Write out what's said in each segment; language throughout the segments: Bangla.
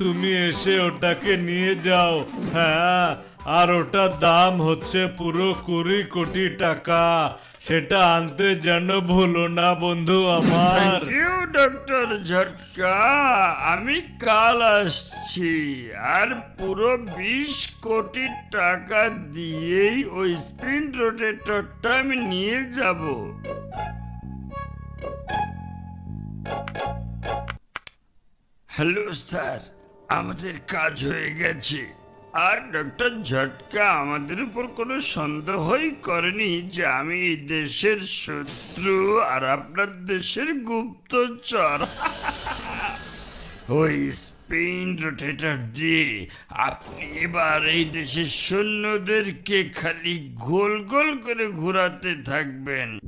তুমি এসে ওটাকে নিয়ে যাও। হ্যাঁ আর ওটার দাম হচ্ছে পুরো কুড়ি কোটি টাকা। সেটা আনতে যেন ভুলো না বন্ধু আমার। ডক্টর ঝটকা আমি কাল আসছি, আর পুরো বিশ কোটি টাকা দিয়েই ওই স্পিন রোটেটরটা আমি নিয়ে যাব। হ্যালো স্যার আমাদের কাজ হয়ে গেছে। আর ডক্টর ঝটকা আমাদের উপর কোনো সন্দেহই করেনি যে আমি দেশের শত্রু আর আপনার দেশের গুপ্তচর। ওই স্পেন রোটেটর দিয়ে আপনি এবার এই দেশের সৈন্যদেরকে খালি গোল গোল করে ঘোরাতে থাকবেন।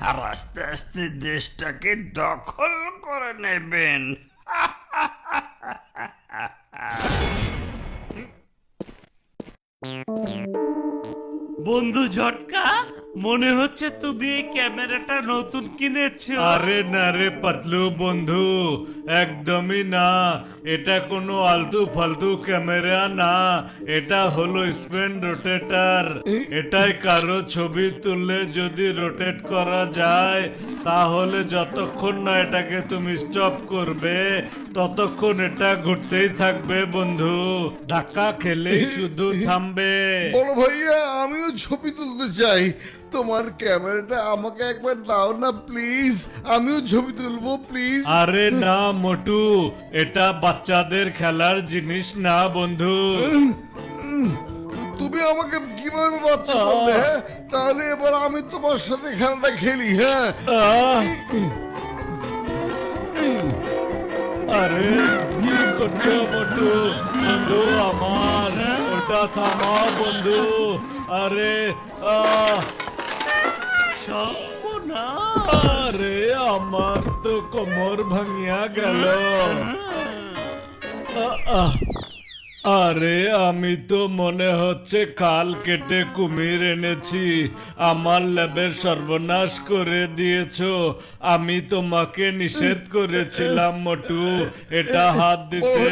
আর আস্তে আস্তে দেশটাকে দখল করে নেবেন। বন্ধু ঝটকা? মনে হচ্ছে তুমি এই ক্যামেরাটা নতুন কিনেছো। আরে না রে পাতলু বন্ধু একদমই না। এটা কোনো আলতু ফালতু ক্যামেরা না। এটা হলো স্পেন রোটেটার। এটাই কারও ছবি তুললে যদি রোটেট করা যায় তাহলে যতক্ষণ না এটাকে তুমি স্টপ করবে ততক্ষণ এটা ঘুরতেই থাকবে বন্ধু। ধাক্কা খেলেই শুধু থামবে। বড় ভাইয়া আমিও ছবি তুলতে চাই। তোমার ক্যামেরাটা আমাকে একবার দাও না প্লিজ আমিও ছবি তুলবো প্লিজ আরে না মোটু। এটা বাচ্চাদের খেলার জিনিস না বন্ধু। তুমি আমাকে কীভাবে বাচ্চা করলে হ্যাঁ? তাহলে এবার আমি তোমার সাথে খেলাটা খেলি হ্যাঁ? আরে কি করছ মোটু? বন্ধু আমার ওটা থামাও বন্ধু। আরে আহ। আরে, আমার তো কোমর ভাঙিয়া গেল। আরে, আমি তো মনে হচ্ছে খাল কেটে কুমির এনেছি। আমার ল্যাবের সর্বনাশ করে দিয়েছ। আমি তোমাকে নিষেধ করেছিলাম, মটু। এটা হাত দিতে।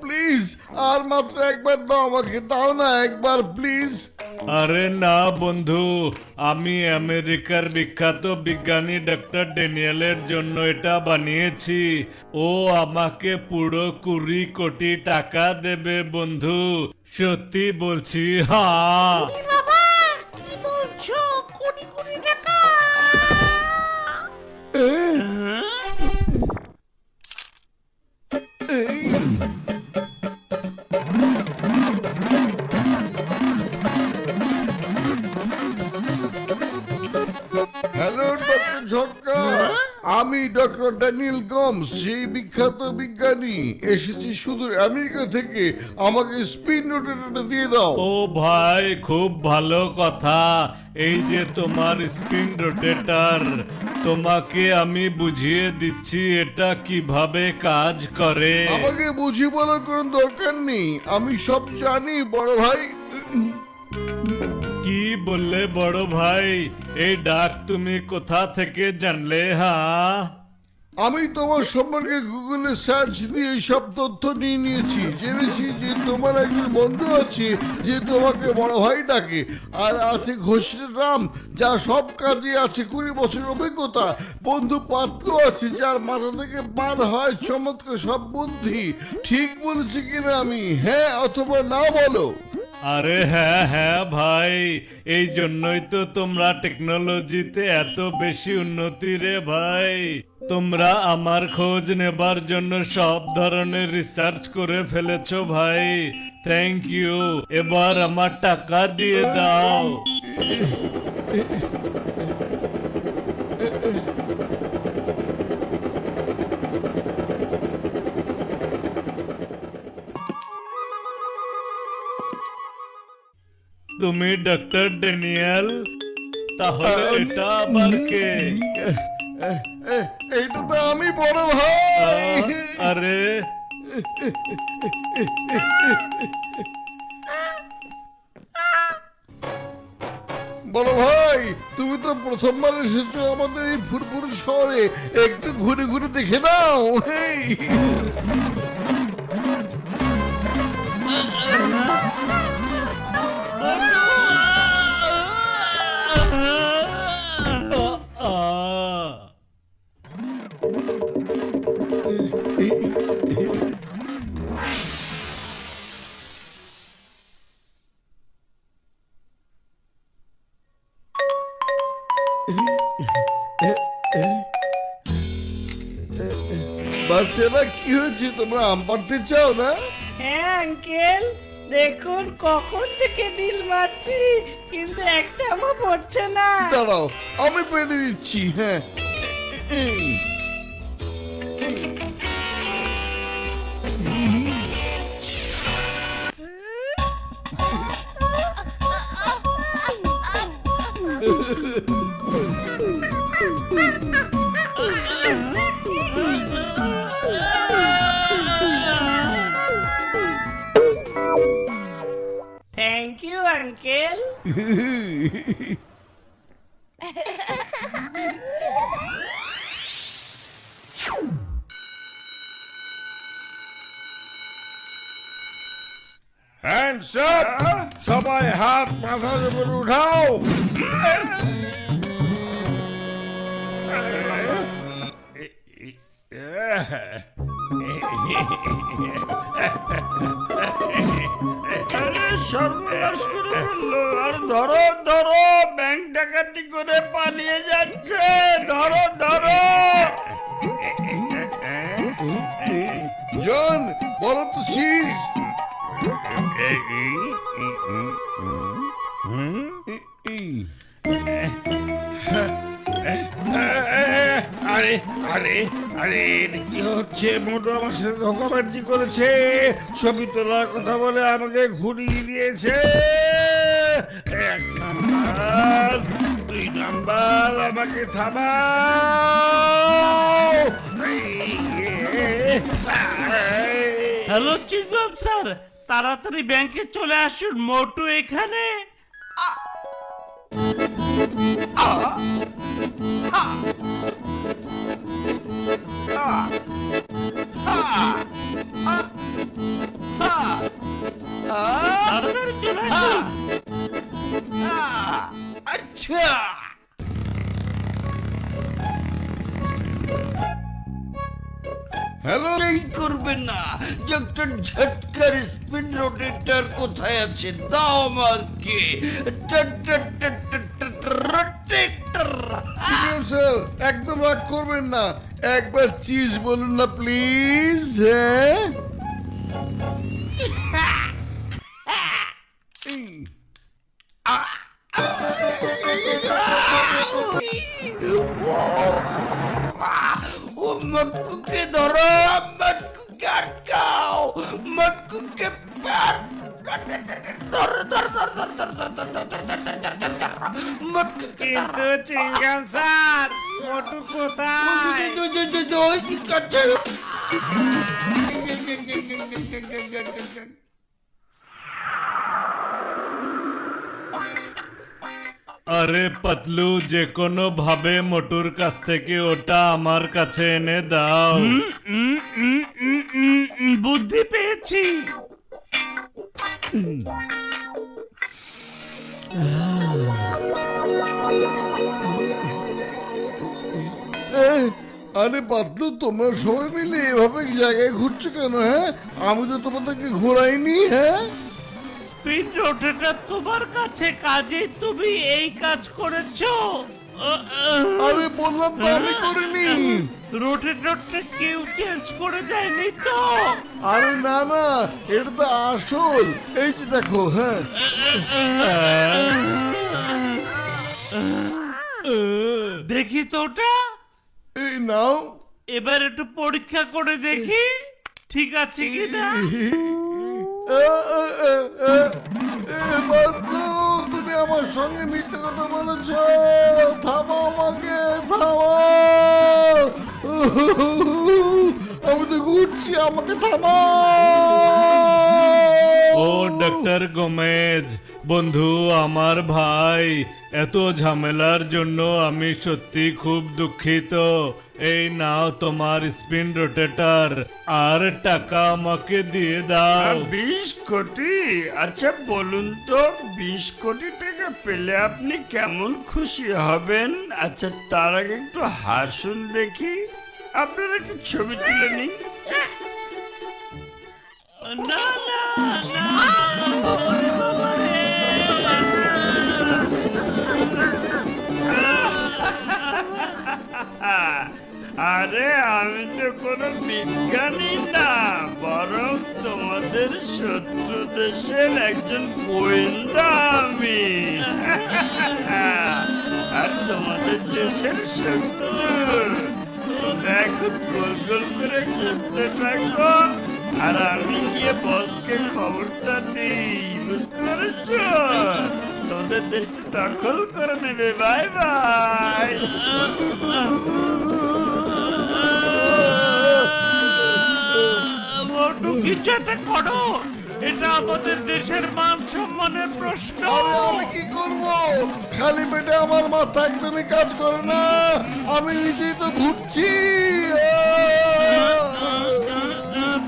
প্লিজ আর মাত্র একবার দাও আমাকে, দাও না একবার প্লিজ আরে না বন্ধু। আমি আমেরিকার বিখ্যাত বিজ্ঞানী ডক্টর ড্যানিয়েলের জন্য এটা বানিয়েছি। ও আমাকে পুরো কুড়ি কোটি টাকা দেবে বন্ধু। সত্যি বলছি হ্যাঁ বাবা কি বলছো? কোটি কোটি টাকা? ঝটকা। আমি ডক্টর ড্যানিয়েল গমস সেই বিখ্যাত বিজ্ঞানী। এসেছি শুধু আমেরিকা থেকে। আমাকে স্পিন রোটেটরটা দিয়ে দাও। ও ভাই খুব ভালো কথা। এই যে তোমার স্পিন রোটেটর তোমাকে আমি বুঝিয়ে দিচ্ছি এটা কীভাবে কাজ করে। আমাকে বুঝি বলার কোনো দরকার নেই। আমি সব জানি বড় ভাই। কি বললে বড় ভাই? এই ডাক তুমি কোথা থেকে জানলে হ্যাঁ আমি তোমার সম্পর্কে গুগলে সার্চ দিয়ে সব তথ্য নিয়ে নিয়েছি। জেনেছি যে তোমার একজন বন্ধু আছে যে তোমাকে বড় ভাই ডাকে। আর আছে ঘোষের রাম যা সব কাজে আছে কুড়ি বছর অভিজ্ঞতা। বন্ধু পাত্র আছে যার মাথা থেকে বার হয় চমৎকার সব বুদ্ধি। ঠিক বলেছি কিনা আমি? হ্যাঁ অথবা না বলো। আরে হ্যাঁ হ্যাঁ ভাই, এই জন্যই তো তোমরা টেকনোলজিতে এত বেশি উন্নতি রে ভাই। তোমরা আমার খোঁজ নেবার জন্য সব ধরনের রিসার্চ করে ফেলেছো ভাই। থ্যাংক ইউ এবার আমার টাকা দিয়ে দাও। তুমি ডক্টর ড্যানিয়েল? তাহলে এটা আবার কে? এইটা তো আমি বড় ভাই। আরে। বলো ভাই তুমি তো প্রথমবার এসেছ আমাদের এই ফুরফুর শহরে। একটু ঘুরে ঘুরে দেখে নাও। বাচ্চারা কি হয়েছে? তোমরা আম পাড়তে চাও না? হ্যাঁ আঙ্কেল। দেখুন কখন থেকে ডিল মারছি কিন্তু একটা আমার পড়ছে না। দাঁড়াও আমি পেরে দিচ্ছি হ্যাঁ। Thank you uncle hands up সবাই হাত মাথার উপর উঠাও আরে সর্বনাশ করে ফেলল। আর ধরো ধরো ব্যাংক ডাকাতি করে পালিয়ে যাচ্ছে। ধরো ধরো। জন বলো তো চিজ আরে আরে। আরে এটা কি হচ্ছে? মোটু আমার সাথে ধোকাবাজি করেছে। ছবি তোলার কথা বলে আমাকে ঘুরিয়ে দিয়েছে। এক নাম্বার দুই নাম্বার আমাকে থামাও। হ্যালো চিংগম স্যার তাড়াতাড়ি ব্যাংকে চলে আসুন মোটু এখানে। হ্যালো দেরি করবেন না ডক্টর ঝটকার স্পিন রোটেটর কোথায় আছে দাও আমাকে স্যার একদম রাগ করবেন না একবার চিজ বলুন না প্লিজ হ্যাঁ ও মটকুকে ধরো মটকুকে আটকাও মটকুকে মটকুকে কিন্তু চিংগাম স্যার মোটু কোথায় আরে পাতলু যে কোনো ভাবে মোটুর কাছ থেকে ওটা আমার কাছে এনে দাও উম, উম, উম, উম, উম, বুদ্ধি পেয়েছি এ, আরে পাতলু তোমরা সবাই মিলে এভাবে জায়গায় ঘুরছো কেন হ্যাঁ? আমি তো তোমাদেরকে ঘোরাইনি হ্যাঁ? স্পিড রোটেটর তোমার কাছে কাজে তুমি এই কাজ করেছ। আরে বললাম তো আমি করিনি রোটেটরটা কেউ চেঞ্জ করে দেয়নি তো। আরে না না এটা তো আসল। এই যে দেখো হ্যাঁ। দেখি তো ওটা। এই নাও। এবার একটু পরীক্ষা করে দেখি। ঠিক আছে কি না? এ, এ, এ, এ, এ, পাতলু, তুমি আমার সঙ্গে মিথ্যে কথা বলেছ। আমি তো ঘুরছি আমাকে থামাও! ও ইন্সপেক্টর গোমেজ বন্ধু আমার ভাই এত ঝামেলার জন্য আমি সত্যি খুব দুঃখিত। এই নাও তোমার স্পিন রোটেটর আর টাকা আমাকে দিয়ে দাও। বিশ কোটি? আচ্ছা বলুন তো বিশ কোটি টাকা পেলে আপনি কেমন খুশি হবেন? আচ্ছা তার আগে একটু হাসুন দেখি। আপনার একটা ছবি তুলে না না না রে। আরে আমি তো কোনো বিজ্ঞানী না বরং তোমাদের শত্রু দেশের একজন গোয়েন্দা আমি আর তোমাদের দেশের শত্রু দেখো গোল গোল করে ঘুরতে থাকো আর আমি গিয়ে বসকে খবরটা দিই বুঝতে পেরেছ তোমাদের দেশটা দখল করে নেবে বাই বাই মোটু কিছু একটা করো এটা আমাদের দেশের মান সম্মানের প্রশ্ন। আমি কি করব? খালি পেটে আমার মাথা একদমই কাজ করে না। আমি নিজেই তো ঘুরছি।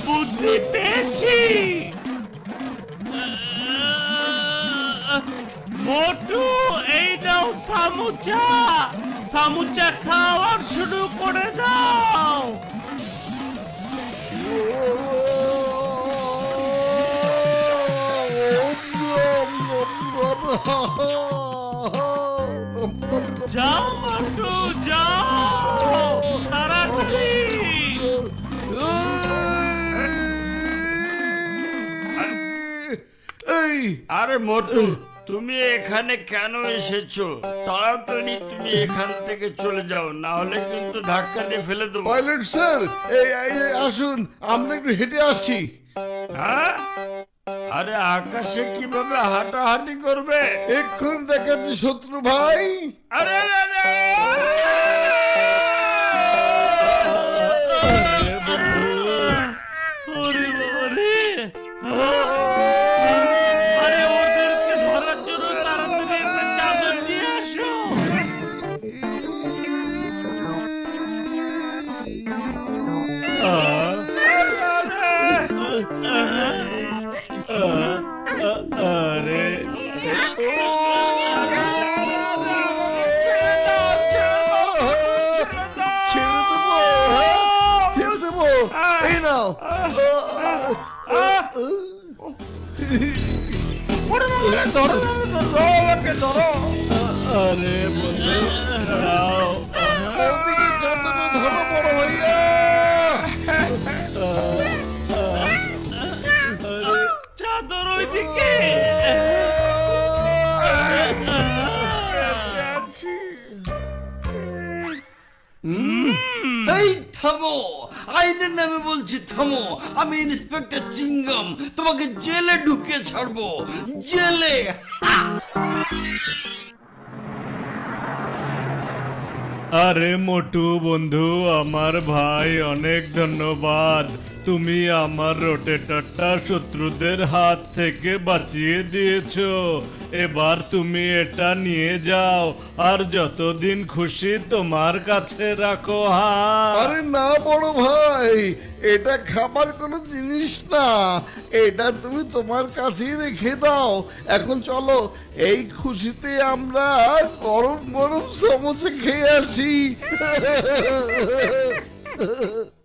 বুদ্ধি পেয়েছি। মোটু এই নাও সামুচা। সামুচা খাওয়ার শুরু করে দাও। যাও মোটু যাও। তাড়াতাড়ি। এই। আরে মোটু তুমি এখানে কেন এসেছ? তাড়াতাড়ি তুমি এখান থেকে চলে যাও না হলে কিন্তু ধাক্কা দিয়ে ফেলে দেবো। পাইলট স্যার এই এই, এই, আসুন আমরা একটু হেঁটে আসছি। হ্যাঁ? আরে আকাশে কীভাবে হাঁটাহাঁটি করবে? এক্ষুনি দেখাচ্ছি শত্রু ভাই। আরে আরে, আরে, আরে বন্ধু দাঁড়াও ওদিকে আইনের নামে বলছি, থামো, আমি ইন্সপেক্টর চিঙ্গাম তোমাকে জেলে ছাড়বো, জেলে। আরে মোটু বন্ধু, আমার ভাই, অনেক ধন্যবাদ। তুমি আমার রোটেটরটা শত্রুদের হাত থেকে বাঁচিয়ে দিয়েছ। এবার তুমি এটা নিয়ে যাও, আর যতদিন খুশি তোমার কাছে রাখো আরে না, বড় ভাই, এটা খাবার কোনো জিনিস না। এটা তুমি তোমার কাছেই রেখে দাও। এখন চলো, এই খুশিতে আমরা গরম গরম সমোসা খেয়ে আসি।